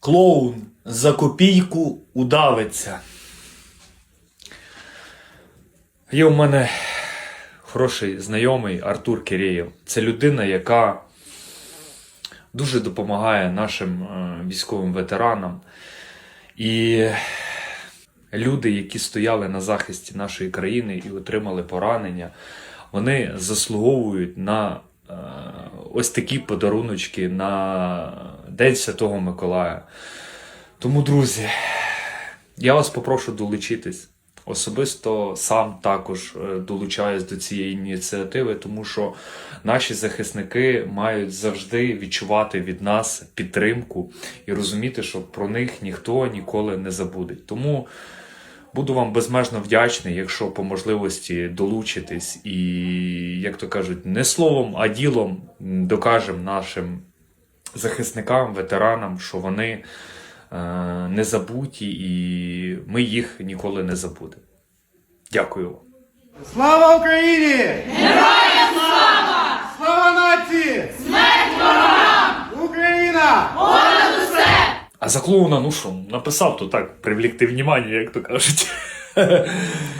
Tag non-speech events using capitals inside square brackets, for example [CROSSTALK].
Клоун за копійку удавиться. Є у мене хороший знайомий Артур Кирєєв. Це людина, яка дуже допомагає нашим е, військовим ветеранам. І люди, які стояли на захисті нашої країни і отримали поранення, вони заслуговують на ось такі подаруночки на День Святого Миколая. Тому, друзі, я вас попрошу долучитись. Особисто сам також е, долучаюсь до цієї ініціативи, тому що наші захисники мають завжди відчувати від нас підтримку і розуміти, що про них ніхто ніколи не забуде. Тому буду вам безмежно вдячний, якщо по можливості долучитесь і, як то кажуть, не словом, а ділом докажемо нашим захисникам, ветеранам, що вони е, не забуті, і ми їх ніколи не забудемо. Дякую вам. Слава Україні! За клоуна, ну що, написав то так, привлекти внимання, як то кажуть. [LAUGHS]